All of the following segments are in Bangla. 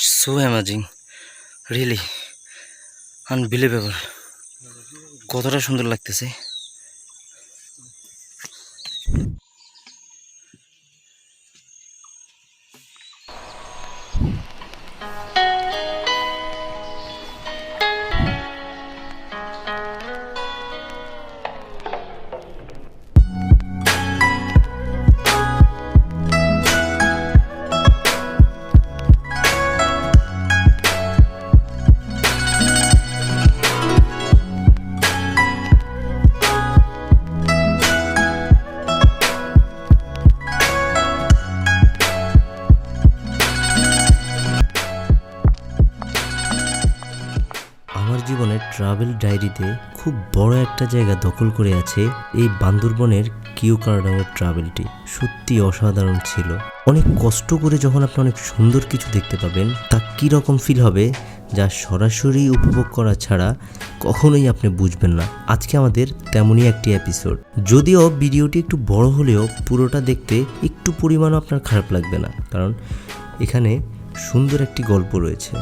সো অ্যামাজিং রিয়েলি আনবিলিভেবল কতটা সুন্দর লাগতেছে। ট্রাভেল ডায়েরিতে খুব বড় একটা জায়গা দখল করে আছে এই বান্দরবনের কিউ কার্ডামের ট্রাভেলটি। সত্যি অসাধারণ ছিল। অনেক কষ্ট করে যখন আপনি অনেক সুন্দর কিছু দেখতে পাবেন, তা কী রকম ফিল হবে যা সরাসরি উপভোগ করা ছাড়া কখনোই আপনি বুঝবেন না। আজকে আমাদের তেমনই একটি এপিসোড যদিও ভিডিওটি একটু বড় হলেও পুরোটা দেখতে একটু পরিমাণও আপনার খারাপ লাগবে না, কারণ এখানে সুন্দর একটি গল্প রয়েছে।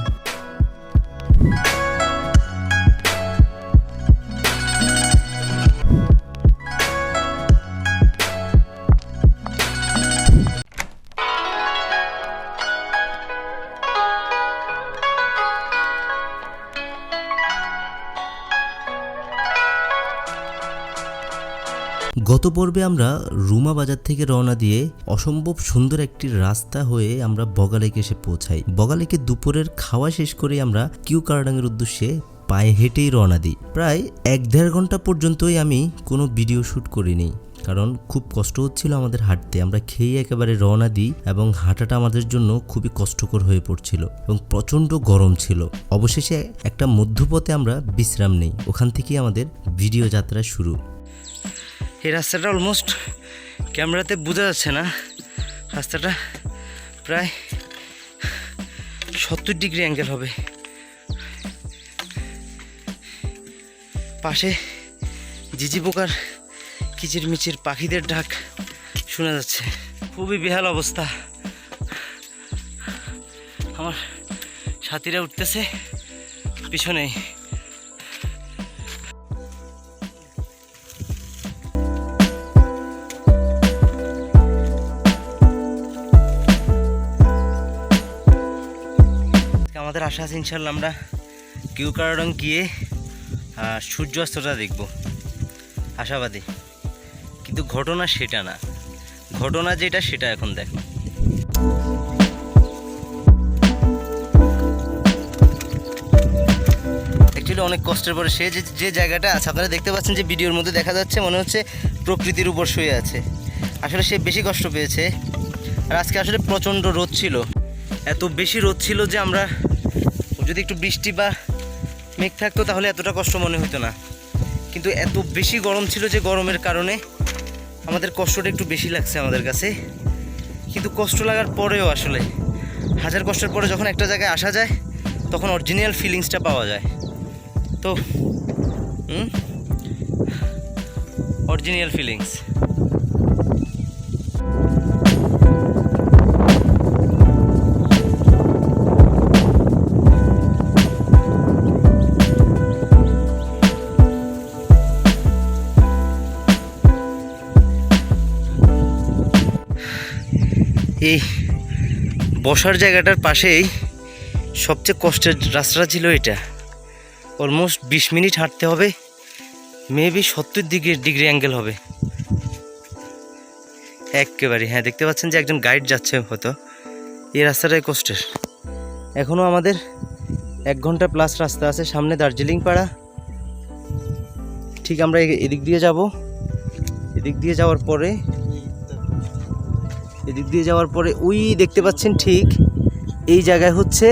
গত পর্বে আমরা রুমা বাজার থেকে রওনা দিয়ে অসম্ভব সুন্দর একটি রাস্তা হয়ে আমরা বগালেকে এসে পৌঁছাই। বগালেকে দুপুরের খাওয়া শেষ করে আমরা কিউ কার্ডাঙের উদ্দেশ্যে পায়ে হেঁটেই রওনা দিই। প্রায় এক দেড় ঘণ্টা পর্যন্তই আমি কোনো ভিডিও শ্যুট করিনি, কারণ খুব কষ্ট হচ্ছিল আমাদের হাঁটতে। আমরা খেয়ে একেবারে রওনা দিই এবং হাঁটাটা আমাদের জন্য খুবই কষ্টকর হয়ে পড়ছিল এবং প্রচণ্ড গরম ছিল। অবশেষে একটা মধ্যপথে আমরা বিশ্রাম নেই। ওখান থেকেই আমাদের ভিডিও যাত্রা শুরু। এই রাস্তাটা অলমোস্ট ক্যামেরাতে বোঝা যাচ্ছে না। রাস্তাটা প্রায় সত্তর ডিগ্রি অ্যাঙ্গেল হবে। পাশে জিজি পোকার কিচিরমিচির পাখিদের ডাক শোনা যাচ্ছে। খুবই বেহাল অবস্থা। আমার সাথীরা উঠতেছে পিছনেই আশা আছে, ইনশাল্লাহ আমরা কিউ কারডং গিয়ে সূর্যাস্তটা দেখব। আশাবাদী। কিন্তু ঘটনা সেটা না। ঘটনা যেটা, সেটা এখন দেখো। অনেক কষ্টের পরে সে যে যে জায়গাটা আছে, আপনারা দেখতে পাচ্ছেন যে ভিডিওর মধ্যে দেখা যাচ্ছে, মনে হচ্ছে প্রকৃতির উপর শুয়ে আছে। আসলে সে বেশি কষ্ট পেয়েছে। আর আজকে আসলে প্রচণ্ড রোদ ছিল। এত বেশি রোদ ছিল যে আমরা যদি একটু বৃষ্টি বা মেঘ থাকতো তাহলে এতটা কষ্ট মনে হতো না। কিন্তু এত বেশি গরম ছিল যে গরমের কারণে আমাদের কষ্টটা একটু বেশি লাগছে আমাদের কাছে। কিন্তু কষ্ট লাগার পরেও আসলে, হাজার কষ্টের পরে যখন একটা জায়গায় আসা যায়, তখন অরিজিনাল ফিলিংসটা পাওয়া যায়। তো অরিজিনাল ফিলিংস এই বসার জায়গাটার পাশেই সবচেয়ে কষ্টের রাস্তাটা ছিল এটা। অলমোস্ট বিশ মিনিট হাঁটতে হবে মেবি সত্তর ডিগ্রি ডিগ্রি অ্যাঙ্গেল হবে। একেবারে হ্যাঁ দেখতে পাচ্ছেন যে একজন গাইড যাচ্ছে হয়তো। এই রাস্তাটাই কষ্টের। এখনও আমাদের এক ঘণ্টা প্লাস রাস্তা আছে, সামনে দার্জিলিং পাড়া। ঠিক আমরা এদিক দিয়ে যাব। এদিক দিয়ে যাওয়ার পরে এদিক দিয়ে যাওয়ার পরে ওই দেখতে পাচ্ছেন ঠিক এই জায়গায় হচ্ছে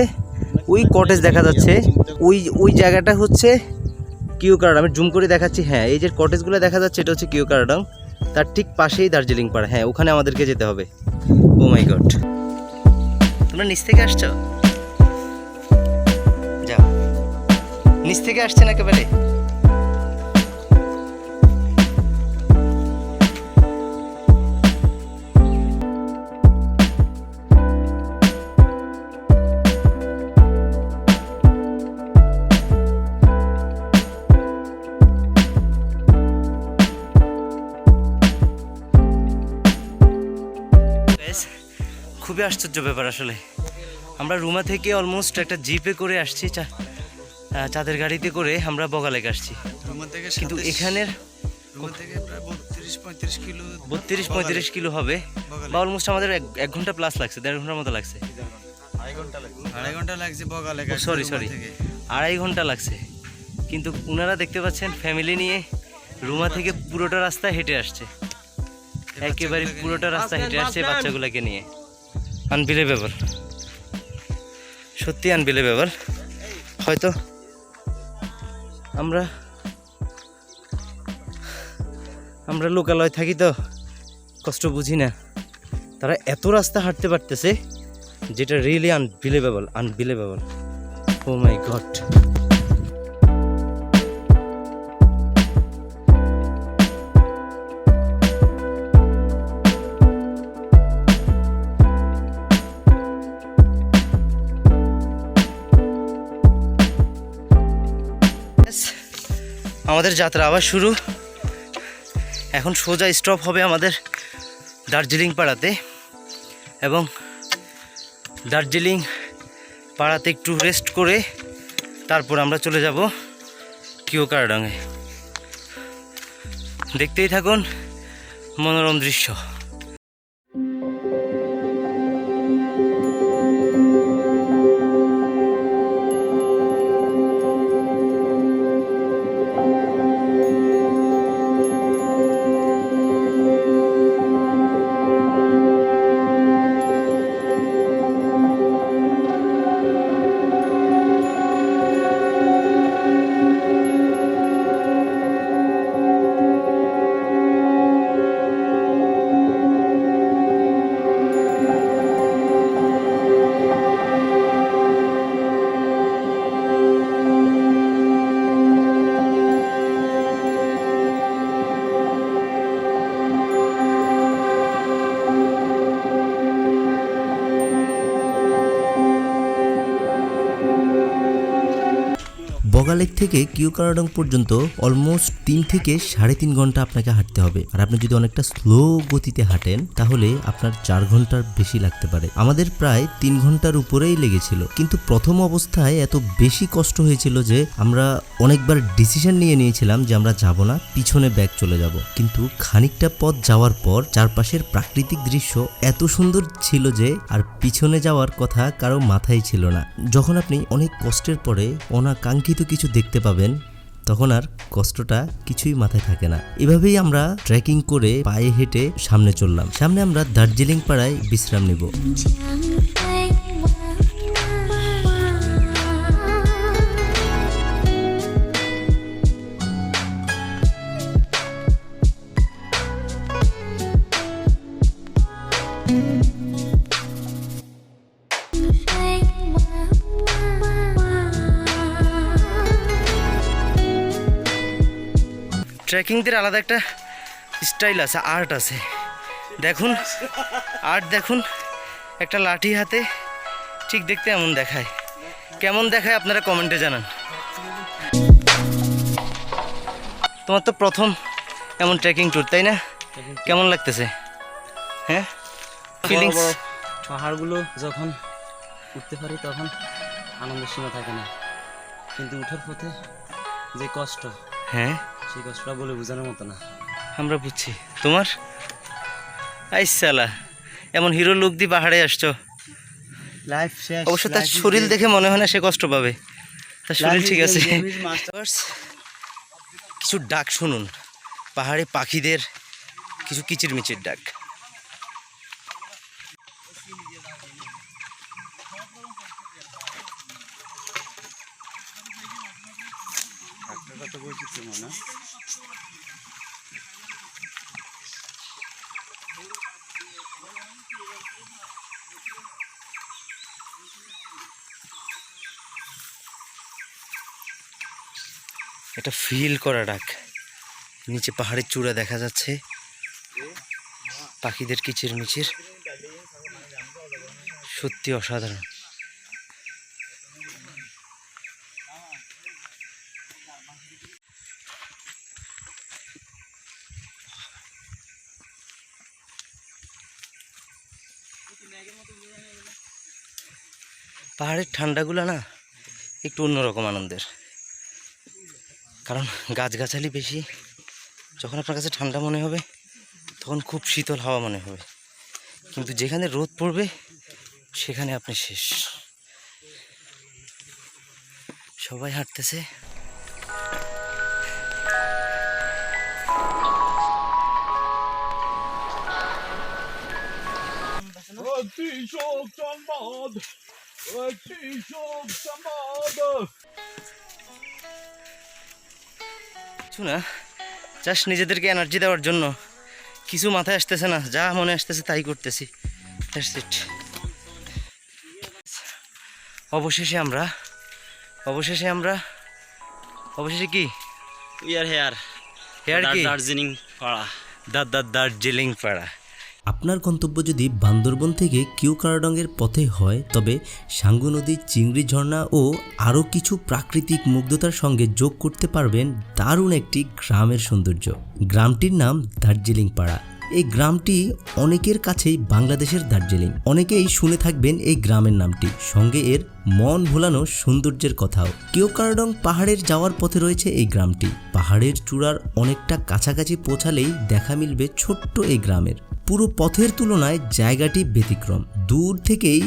ওই কটেজ দেখা যাচ্ছে। ওই ওই জায়গাটা হচ্ছে কিউ কার্ড আমি জুম করে দেখাচ্ছি হ্যাঁ এই যে কটেজগুলো দেখা যাচ্ছে, এটা হচ্ছে কিউ কার্ডং তার ঠিক পাশেই দার্জিলিং পাড়া। হ্যাঁ ওখানে আমাদেরকে যেতে হবে। ও মাই গড তোমরা নিচ থেকে আসছো? যাও। নিচ থেকে আসছেন একেবারে? খুবই আশ্চর্য ব্যাপার আসলে। আমরা রুমা থেকে অলমোস্ট একটা জিপে করে আসছি চা- চাঁদের গাড়িতে করে আমরা বগালেক আসছি। কিন্তু এখানের বত্রিশ পঁয়ত্রিশ কিলো হবে বা অলমোস্ট আমাদের এক ঘণ্টা প্লাস লাগছে দেড় ঘণ্টার মতো লাগছে। আড়াই ঘণ্টা লাগছে। বগালে সরি সরি আড়াই ঘণ্টা লাগছে। কিন্তু ওনারা দেখতে পাচ্ছেন ফ্যামিলি নিয়ে রুমা থেকে পুরোটা রাস্তা হেঁটে আসছে। একেবারে পুরোটা রাস্তা হেঁটে আসছে বাচ্চাগুলোকে নিয়ে। আনবিলিভেবল। সত্যি আনবিলিভেবল। হয়তো আমরা আমরা লোকালয় থাকি তো, কষ্ট বুঝি না। তারা এত রাস্তা হাঁটতে পারতেছে, যেটা really unbelievable unbelievable oh my God আমাদের যাত্রা আবার শুরু। এখন সোজা স্টপ হবে আমাদের দার্জিলিং পাড়াতে। এবং দার্জিলিং পাড়াতে একটু রেস্ট করে তারপর আমরা চলে যাব কিও কারডাঙে দেখতেই থাকুন মনোরম দৃশ্য। বগালেক থেকে কিউকারাডং পর্যন্ত অলমোস্ট তিন থেকে সাড়ে তিন ঘণ্টা আপনাকে হাঁটতে হবে। আর আপনি যদি অনেকটা স্লো গতিতে হাঁটেন, তাহলে আপনার চার ঘণ্টার বেশি লাগতে পারে। আমাদের প্রায় তিন ঘণ্টার উপরেই লেগেছিল। কিন্তু প্রথম অবস্থায় এত বেশি কষ্ট হয়েছিল যে আমরা অনেকবার ডিসিশন নিয়ে নিয়েছিলাম যে আমরা যাব না, পিছনে ব্যাগ চলে যাব। কিন্তু খানিকটা পথ যাওয়ার পর চারপাশের প্রাকৃতিক দৃশ্য এত সুন্দর ছিল যে আর পিছনে যাওয়ার কথা কারও মাথায় ছিল না। যখন আপনি অনেক কষ্টের পরে অনাকাঙ্ক্ষিত কিছু দেখতে পাবেন, তখন আর কষ্টটা কিছুই মাথায় থাকে না। এভাবেই আমরা ট্রেকিং করে পায়ে হেঁটে সামনে চললাম। সামনে আমরা দার্জিলিং পাড়ায় বিশ্রাম নিব। ট্রেকিংদের আলাদা একটা স্টাইল আছে আর্ট আছে। দেখুন আর্ট দেখুন একটা লাঠি হাতে ঠিক দেখতে এমন দেখায়। কেমন দেখায় আপনারা কমেন্টে জানান। তোমার তো প্রথম এমন ট্রেকিং ট্যুর তাই না? কেমন লাগতেছে? হ্যাঁ? ফিলিংস পাহাড়গুলো যখন উঠতে পারি তখন আনন্দের সীমা থাকে না। কিন্তু উঠার পথে যে কষ্ট হ্যাঁ? সেই কষ্টটা বলে বোঝানোর মতো না। আমরা বুঝছি। তোমার? আইসালা এমন হিরো লুক দিয়ে পাহাড়ে আসছো। লাইফ শেষ অবশ্য তার শরীর দেখে মনে হয় না সে কষ্ট পাবে। তার শরীর ঠিক আছে। কিছু ডাক শুনুন। পাহাড়ে পাখিদের কিছু কিচিরমিচির ডাক। এটা ফিল করা ডাক নিচে পাহাড়ের চূড়া দেখা যাচ্ছে। পাখিদের কিচিরমিচির। সত্যি অসাধারণ। পাহাড়ের ঠান্ডাগুলো না একটু অন্যরকম আনন্দের। কারণ গাছগাছালি বেশি, যখন আপনার কাছে ঠান্ডা মনে হবে, তখন খুব শীতল হাওয়া মনে হবে। কিন্তু যেখানে রোদ পড়বে, সেখানে আপনি শেষ। সবাই হাঁটতেছে। কিছু না জাস্ট নিজেদেরকে এনার্জি দেওয়ার জন্য কিছু মাথায় আসতেছে না যা মনে আসতেছে তাই করতেছি। অবশেষে আমরা অবশেষে আমরা অবশেষে কি? উই আর হেয়ার হেয়ার কি? দার্জিলিং পাড়া দাদ দার্জিলিং পাড়া আপনার গন্তব্য যদি বান্দরবন থেকে কিউ কিউকারাডংয়ের পথে হয়, তবে সাঙ্গু নদী, চিংড়ি ঝর্ণা ও আরও কিছু প্রাকৃতিক মুগ্ধতার সঙ্গে যোগ করতে পারবেন দারুণ একটি গ্রামের সৌন্দর্য। গ্রামটির নাম দার্জিলিং পাড়া। এই গ্রামটি অনেকের কাছেই বাংলাদেশের দার্জিলিং। অনেকেই শুনে থাকবেন এই গ্রামের নামটি। সঙ্গে এর মন ভোলানো সৌন্দর্যের কথাও। কিওকারডং পাহাড়ের যাওয়ার পথে রয়েছে এই গ্রামটি। পাহাড়ের চূড়ার অনেকটা কাছাকাছি পৌঁছালেই দেখা মিলবে ছোট্ট এই গ্রামের। পুরো পথের তুলনায় জায়গাটি ব্যতিক্রম। দূর থেকেই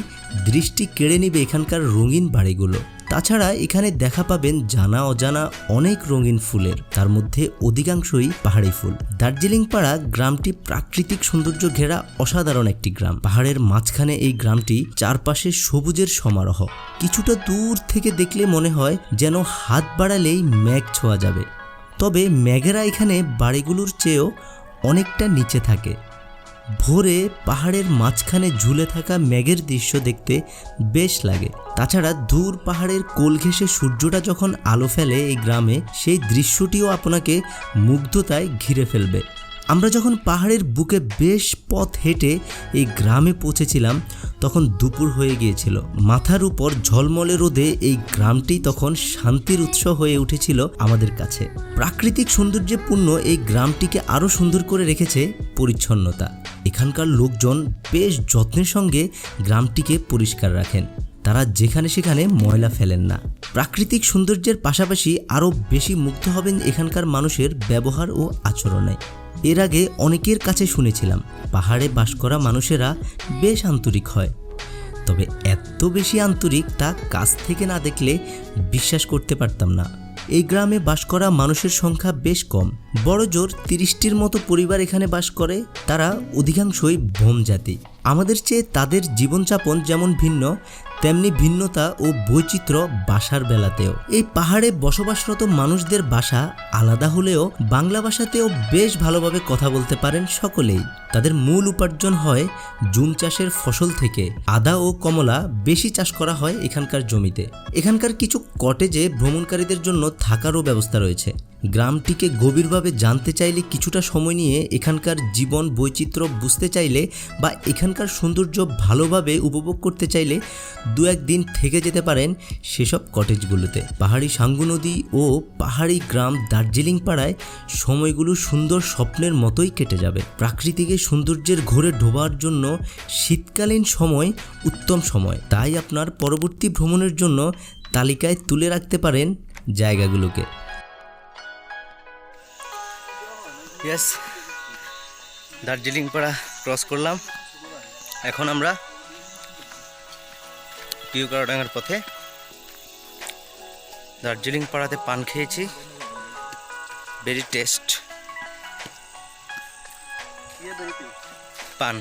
দৃষ্টি কেড়ে নেবে এখানকার রঙিন বাড়িগুলো। তাছাড়া এখানে দেখা পাবেন জানা অজানা অনেক রঙিন ফুলের। তার মধ্যে অধিকাংশই পাহাড়ি ফুল। দার্জিলিং পাড়া গ্রামটি প্রাকৃতিক সৌন্দর্য ঘেরা অসাধারণ একটি গ্রাম। পাহাড়ের মাঝখানে এই গ্রামটি চারপাশে সবুজের সমারোহ। কিছুটা দূর থেকে দেখলে মনে হয় যেন হাত বাড়ালেই মেঘ ছোঁয়া যাবে। তবে মেঘেরা এখানে বাড়িগুলোর চেয়েও অনেকটা নিচে থাকে। ভোরে পাহাড়ের মাঝখানে ঝুলে থাকা মেঘের দৃশ্য দেখতে বেশ লাগে। তাছাড়া দূর পাহাড়ের কোল ঘেঁষে সূর্যটা যখন আলো ফেলে এই গ্রামে, সেই দৃশ্যটিও আপনাকে মুগ্ধতায় ঘিরে ফেলবে। আমরা যখন পাহাড়ের বুকে বেশ পথ হেঁটে এই গ্রামে পৌঁছেছিলাম, তখন দুপুর হয়ে গিয়েছিল। মাথার উপর ঝলমলে রোদে এই গ্রামটি তখন শান্তির উৎস হয়ে উঠেছিল আমাদের কাছে। প্রাকৃতিক সৌন্দর্যে পূর্ণ এই গ্রামটিকে আরও সুন্দর করে রেখেছে পরিচ্ছন্নতা। এখানকার লোকজন বেশ যত্নের সঙ্গে গ্রামটিকে পরিষ্কার রাখেন। তারা যেখানে সেখানে ময়লা ফেলেন না। প্রাকৃতিক সৌন্দর্যের পাশাপাশি আরও বেশি মুগ্ধ হবেন এখানকার মানুষের ব্যবহার ও আচরণে। এর আগে অনেকের কাছে শুনেছিলাম, পাহাড়ে বাস করা মানুষেরা বেশ আন্তরিক হয়। তবে এত বেশি আন্তরিক তা কাছ থেকে না দেখলে বিশ্বাস করতে পারতাম না। এই গ্রামে বাস করা মানুষের সংখ্যা বেশ কম। বড় জোর তিরিশটির মতো পরিবার এখানে বাস করে, তারা অধিকাংশই ভোম জাতি আমাদের চেয়ে তাদের জীবনযাপন যেমন ভিন্ন তেমনি ভিন্নতা ও বৈচিত্র্য বাসার বেলাতেও। এই পাহাড়ে বসবাসরত মানুষদের বাসা আলাদা হলেও বাংলা ভাষাতেও বেশ ভালোভাবে কথা বলতে পারেন সকলেই। তাদের মূল উপার্জন হয় জুম চাষের ফসল থেকে। আদা ও কমলা বেশি চাষ করা হয় এখানকার জমিতে। এখানকার কিছু কটেজে ভ্রমণকারীদের জন্য থাকারও ব্যবস্থা রয়েছে। গ্রামটিকে গভীরভাবে জানতে চাইলে কিছুটা সময় নিয়ে এখানকার জীবন বৈচিত্র্য বুঝতে চাইলে বা এখানকার সৌন্দর্য ভালোভাবে উপভোগ করতে চাইলে দু একদিন থেকে যেতে পারেন সেসব কটেজগুলোতে। পাহাড়ি সাঙ্গু নদী ও পাহাড়ি গ্রাম দার্জিলিং পাড়ায় সময়গুলো সুন্দর স্বপ্নের মতোই কেটে যাবে। প্রাকৃতিকের সৌন্দর্যের ঘোরে ঢোবার জন্য শীতকালীন সময় উত্তম সময়। তাই আপনার পরবর্তী ভ্রমণের জন্য তালিকায় তুলে রাখতে পারেন জায়গাগুলোকে। ইয়েস দার্জিলিং পাড়া ক্রস করলাম। এখন আমরা টিউকারডাঙ্গার পথে। দার্জিলিং পাড়াতে পান খেয়েছি। ভেরি টেস্ট পান।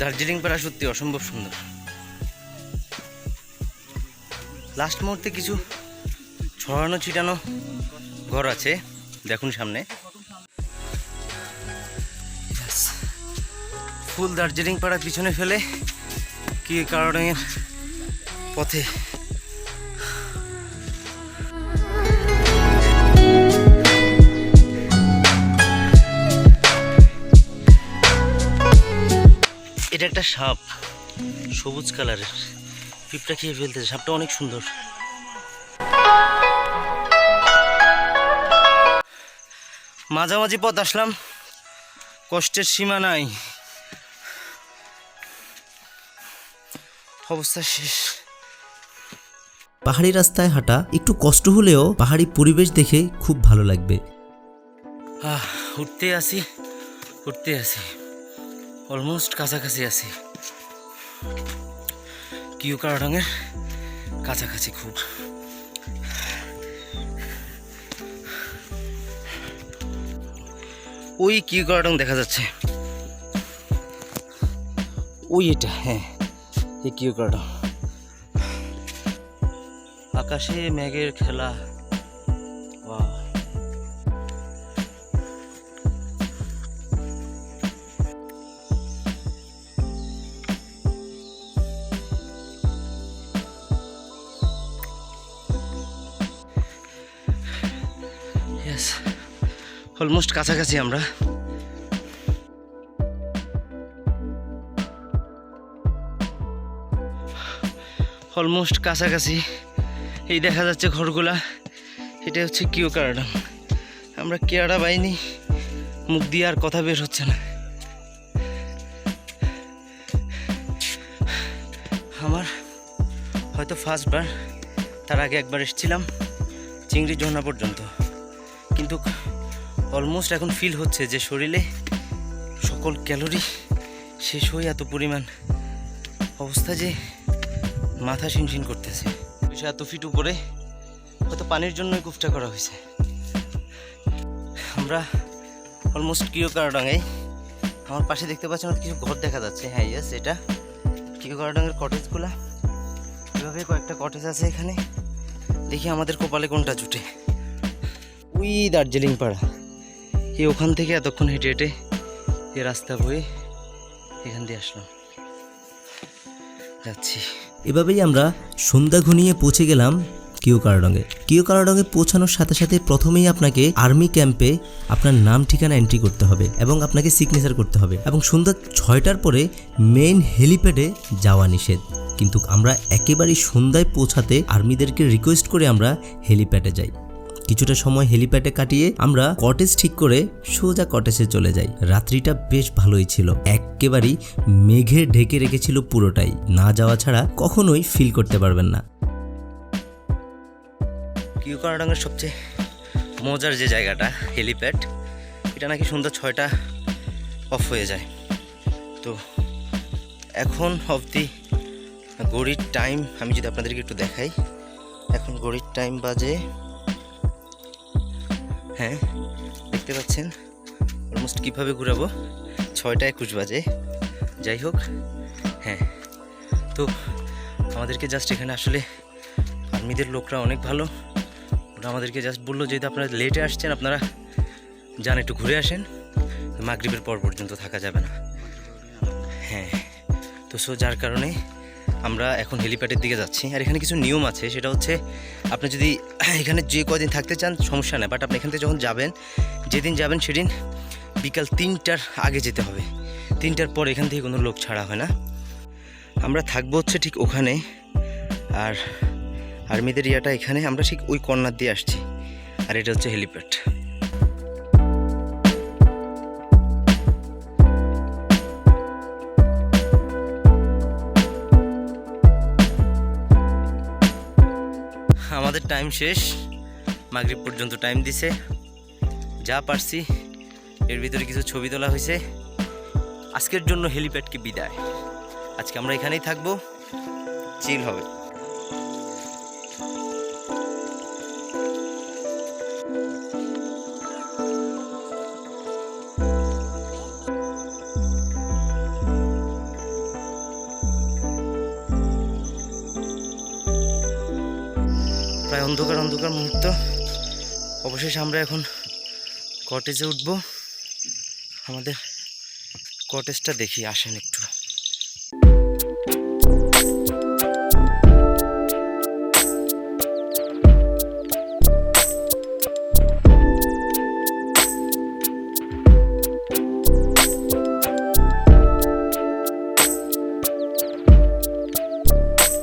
দার্জিলিং পাড়া সত্যি অসম্ভব সুন্দর। লাস্ট মুহূর্তে কিছু ছড়ানো, ছিটানো ঘর আছে। দেখুন সামনে। ফুল দার্জিলিং পাড়া পিছনে ফেলে কি কারণের পথে? এটা একটা সাপ, সবুজ কালারের। পিঁপড়া খেয়ে ফেলতেছে সাপটা অনেক সুন্দর। মাঝামাঝি পথ আসলাম কষ্টের সীমা নাই। অবস্থা শেষ। পাহাড়ি রাস্তায় হাঁটা একটু কষ্ট হলেও পাহাড়ি পরিবেশ দেখে খুব ভালো লাগবে। আহ উঠতে আসি উঠতে আসি। অলমোস্ট কাছাকাছি আছি। কিউ কারাডাঙের কাছাকাছি খুব। ওই কিউ কারাডাং দেখা যাচ্ছে। ওই এটা হ্যাঁ এই কিউ কারাডাং আকাশে মেঘের খেলা অলমোস্ট কাছাকাছি আমরা। অলমোস্ট কাছাকাছি। এই দেখা যাচ্ছে ঘরগুলা। এটা হচ্ছে কিউ কারাডাম। আমরা কেয়ারা বাইনি মুখ দিয়ে আর কথা বের হচ্ছে না। আমার হয়তো ফার্স্টবার তার আগে একবার এসেছিলাম চিংড়ি ঝর্ণা পর্যন্ত। কিন্তু অলমোস্ট এখন ফিল হচ্ছে যে শরীরে সকল ক্যালোরি শেষ হয়ে এত পরিমাণ অবস্থা যে মাথা শিনশিন করতেছে। দুশো এত ফিট উপরে, হয়তো পানির জন্যই কুফটা করা হয়েছে। আমরা অলমোস্ট কিও কারাডাঙ্গাই আমার পাশে দেখতে পাচ্ছি আমার কিছু ঘর দেখা যাচ্ছে। হ্যাঁ ইয়েস এটা কিও কারাডাঙ্গের কটেজগুলা এভাবে কয়েকটা কটেজ আছে এখানে। দেখি আমাদের কপালে কোনটা জুটে। ওই দার্জিলিং পাড়া। এই ওখান থেকে এতক্ষণ হেঁটে হেঁটে এই রাস্তা বয়ে এখান দিয়ে আসলাম। যাচ্ছি। এভাবেই আমরা সন্ধ্যা ঘনিয়ে পৌঁছে গেলাম কিউ কারাডঙ্গে কিউ কারাডঙ্গে পৌঁছানোর সাথে সাথে প্রথমেই আপনাকে আর্মি ক্যাম্পে আপনার নাম, ঠিকানা এন্ট্রি করতে হবে এবং আপনাকে সিগনেচার করতে হবে এবং সন্ধ্যা ছয়টার পরে মেইন হেলিপ্যাডে যাওয়া নিষেধ। কিন্তু আমরা একেবারেই সন্ধ্যায় পৌঁছাতে আর্মিদেরকে রিকোয়েস্ট করে আমরা হেলিপ্যাডে যাই। কিছুটা সময় হেলিপ্যাডে কাটিয়ে আমরা কটেজ ঠিক করে সোজা কটেজে চলে যাই। রাত্রিটা বেশ ভালোই ছিল। একেবারেই মেঘে ঢেকে রেখেছিল পুরোটাই। না যাওয়া ছাড়া কখনোই ফিল করতে পারবেন না। কিউ কারাডাঙ্গের সবচেয়ে মজার যে জায়গাটা, হেলিপ্যাড, এটা নাকি সন্ধ্যা ছয়টা অফ হয়ে যায়। তো এখন অবধি ঘড়ির টাইম আমি যদি আপনাদেরকে একটু দেখাই, এখন ঘড়ির টাইম বাজে হ্যাঁ দেখতে পাচ্ছেন? অলমোস্ট কীভাবে ঘুরাবো? ছয়টা একুশ বাজে। যাই হোক হ্যাঁ। তো, আমাদেরকে জাস্ট এখানে আসলে আর্মিদের লোকরা অনেক ভালো। ওরা আমাদেরকে জাস্ট বলল, যেহেতু আপনারা লেটে আসছেন, আপনারা যান, একটু ঘুরে আসেন। মাগরীবের পর পর্যন্ত থাকা যাবে না। হ্যাঁ। তো সো যার কারণে আমরা এখন হেলিপ্যাডের দিকে যাচ্ছি, আর এখানে কিছু নিয়ম আছে, সেটা হচ্ছে আপনি যদি এখানে যে কদিন থাকতে চান, সমস্যা নেই বাট আপনি এখান থেকে যখন যাবেন, যেদিন যাবেন সেদিন বিকাল তিনটার আগে যেতে হবে। তিনটার পর এখান থেকে কোনো লোক ছাড়া হয় না। আমরা থাকব হচ্ছে ঠিক ওখানে, আর আর্মিদের ইয়াটা এখানে, আমরা ঠিক ওই কর্নার দিয়ে আসছি, আর এটা হচ্ছে হেলিপ্যাড টাইম শেষ, মাগরীব পর্যন্ত টাইম দিছে। যা পারছি, এর ভিতরে কিছু ছবি তোলা হয়েছে। আজকের জন্য হেলিপ্যাডকে বিদায়। আজকে আমরা এখানেই থাকব। চিল হবে। অন্ধকার অন্ধকার মুহূর্ত। অবশেষে আমরা এখন কটেজে উঠব। আমাদের কটেজটা দেখি আসেন। একটু